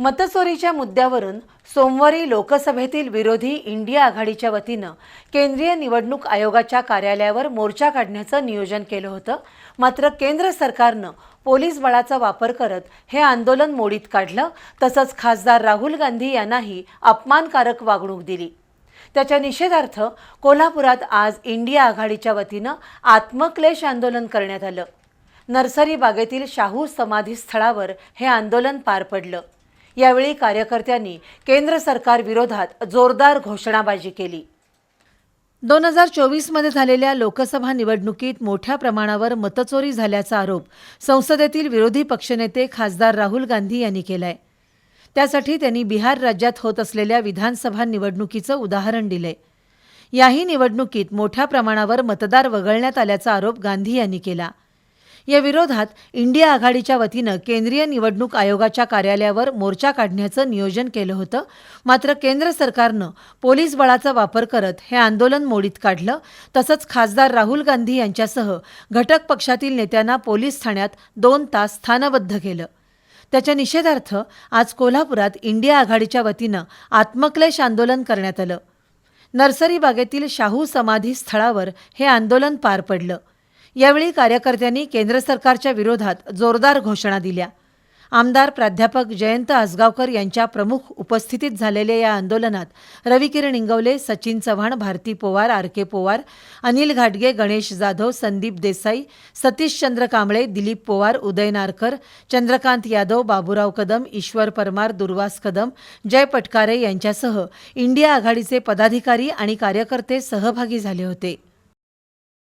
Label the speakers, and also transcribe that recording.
Speaker 1: मतचोरीच्या मुद्द्यावरून सोमवारी लोकसभेतील विरोधी इंडिया आघाडीच्या वतीनं केंद्रीय निवडणूक आयोगाच्या कार्यालयावर मोर्चा काढण्याचं नियोजन केलं होतं. मात्र केंद्र सरकारनं पोलीस बळाचा वापर करत हे आंदोलन मोडीत काढलं. तसंच खासदार राहुल गांधी यांनाही अपमानकारक वागणूक दिली. त्याच्या निषेधार्थ कोल्हापुरात आज इंडिया आघाडीच्या वतीनं आत्मक्लेश आंदोलन करण्यात आलं. नर्सरी बागेतील शाहू समाधी स्थळावर हे आंदोलन पार पडलं. यावेळी कार्यकर्त्यांनी केंद्र सरकार विरोधात जोरदार घोषणाबाजी केली. दोन हजार चोवीसमध्ये झालेल्या लोकसभा निवडणुकीत मोठ्या प्रमाणावर मतचोरी झाल्याचा आरोप संसदेतील विरोधी पक्षनेते खासदार राहुल गांधी यांनी केलाय. त्यासाठी त्यांनी बिहार राज्यात होत असलेल्या विधानसभा निवडणुकीचं उदाहरण दिलंय. याही निवडणुकीत मोठ्या प्रमाणावर मतदार वगळण्यात आल्याचा आरोप गांधी यांनी केला. या विरोधात इंडिया आघाडीच्या वतीनं केंद्रीय निवडणूक आयोगाच्या कार्यालयावर मोर्चा काढण्याचं नियोजन केलं होतं. मात्र केंद्र सरकारनं पोलीस बळाचा वापर करत हे आंदोलन मोडीत काढलं. तसंच खासदार राहुल गांधी यांच्यासह घटक पक्षातील नेत्यांना पोलीस ठाण्यात दोन तास स्थानबद्ध केलं. त्याच्या निषेधार्थ आज कोल्हापुरात इंडिया आघाडीच्या वतीनं आत्मक्लेश आंदोलन करण्यात आलं. नर्सरी बागेतील शाहू समाधी स्थळावर हे आंदोलन पार पडलं. यावेळी कार्यकर्त्यांनी केंद्र सरकारच्या विरोधात जोरदार घोषणा दिल्या. आमदार प्राध्यापक जयंत आसगावकर यांच्या प्रमुख उपस्थितीत झालेल्या या आंदोलनात रविकिरण इंगवले सचिन चव्हाण भारती पोवार आर के पोवार अनिल घाटगे गणेश जाधव संदीप देसाई सतीशचंद्र कांबळे दिलीप पोवार उदय नारकर चंद्रकांत यादव बाबूराव कदम ईश्वर परमार दुर्वास कदम जय पटकारे यांच्यासह इंडिया आघाडीचे पदाधिकारी आणि कार्यकर्ते सहभागी झाले होते.